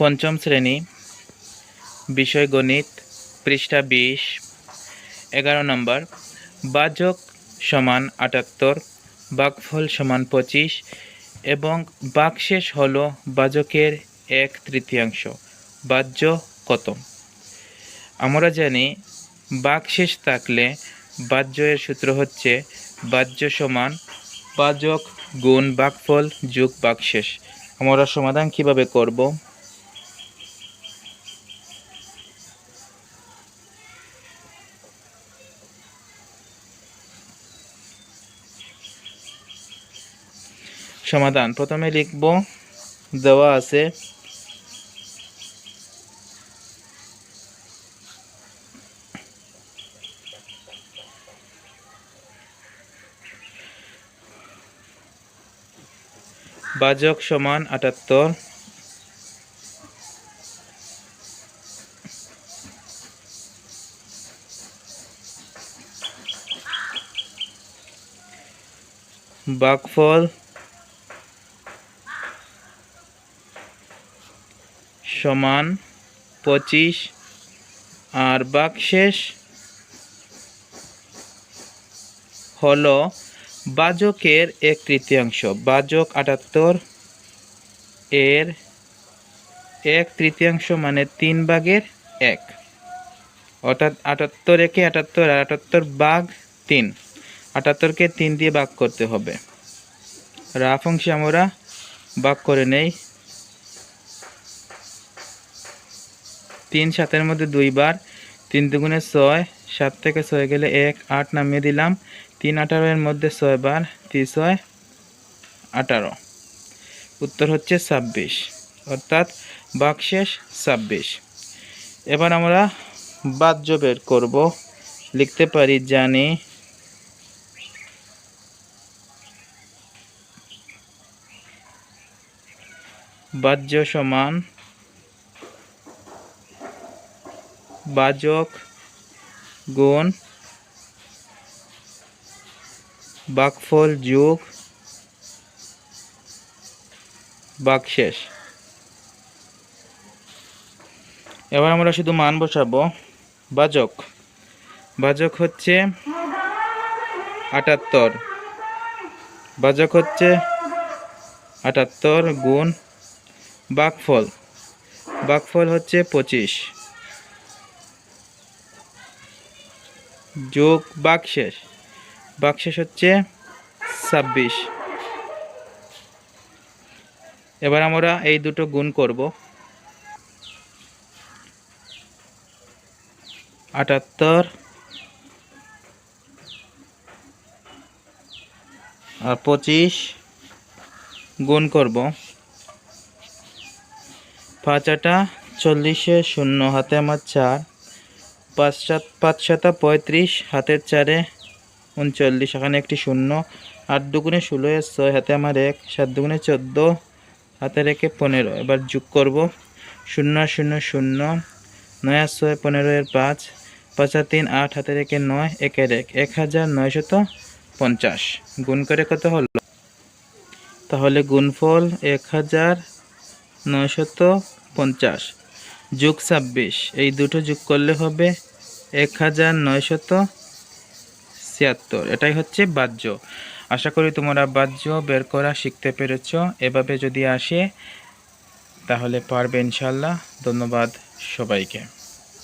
পঞ্চম শ্রেণি, বিষয় গণিত, পৃষ্ঠা বিশ, এগারো নম্বর বাজক সমান আটাত্তর বাঘফল সমান পঁচিশ এবং বাকশেষ হল বাজকের এক তৃতীয়াংশ, বাহ্য কত? আমরা জানি বাকশেষ থাকলে বাহ্য সূত্র হচ্ছে বাহ্য সমান বাজক গুণ বাকফল যোগ বাকশেষ। আমরা সমাধান কীভাবে করব? সমাধান। প্রথমে লিখব দেওয়া আছে। বাজক সমান আটাত্তর। বাকফল সমান পঁচিশ। আর বাকশেষ হলো বাজকের এক তৃতীয়াংশ। বাজক আটাত্তর এর এক তৃতীয়াংশ মানে তিন ভাগের এক। অর্থাৎ আটাত্তর একে আটাত্তর আর আটাত্তর বাঘ তিন। আটাত্তরকে তিন দিয়ে ভাগ করতে হবে। রাফ অংশে আমরা ভাগ করে নেই। তিন সাতের মধ্যে দুইবার, তিন দুগুণে ছয়, সাত থেকে ছয় গেলে এক, আট নামিয়ে দিলাম, তিন আঠারো এর মধ্যে ছয় বার তিন ছয়, আঠারো। উত্তর হচ্ছে ছাব্বিশ, অর্থাৎ বাকশেষ ছাব্বিশ। এবার আমরা বাহ্য বের করব, লিখতে পারি জানি বাহ্য সমান বাজক, গুণ, বাকফল, যোগ, বাকশেষ। এবার আমরা শুধু মান বসাবো। বাজক। বাজক হচ্ছে আটাত্তর। বাজক হচ্ছে আটাত্তর, গুণ, বাকফল। বাকফল হচ্ছে পঁচিশ। যোগ বাকশেষ বাকশেষ হচ্ছে ছাব্বিশ। এবার আমরা এই দুটো গুণ করব। আটাত্তর আর পঁচিশ গুণ করব। পাঁচ আটা চল্লিশে শূন্য, হাতে আমার চার। পাঁচ সাত পাঁচ পঁয়ত্রিশ, হাতের চারে উনচল্লিশ, এখানে একটি শূন্য। আট দুগুণে ষোলো ছয়, হাতে আমার এক। সাত দুগুণে চোদ্দ হাতে রেখে পনেরো। এবার যোগ করব। শূন্য শূন্য শূন্য। নয় আর ছয়, পনেরো এর পাঁচ। পাঁচ আর তিন, আট হাতে রেখে নয়, একের এক। এক হাজার নয়শত পঞ্চাশ। গুণ করে কত হলো? তাহলে গুণফল এক হাজার নয়শত পঞ্চাশ। যোগ ছাব্বিশ। এই দুটো যোগ করলে হবে এক হাজার নয়শত ছিয়াত্তর। এটাই হচ্ছে বাহ্য। আশা করি তোমরা বাহ্য বের করা শিখতে পেরেছ। এভাবে যদি আসে, তাহলে পারবে ইনশাল্লাহ ধন্যবাদ সবাইকে।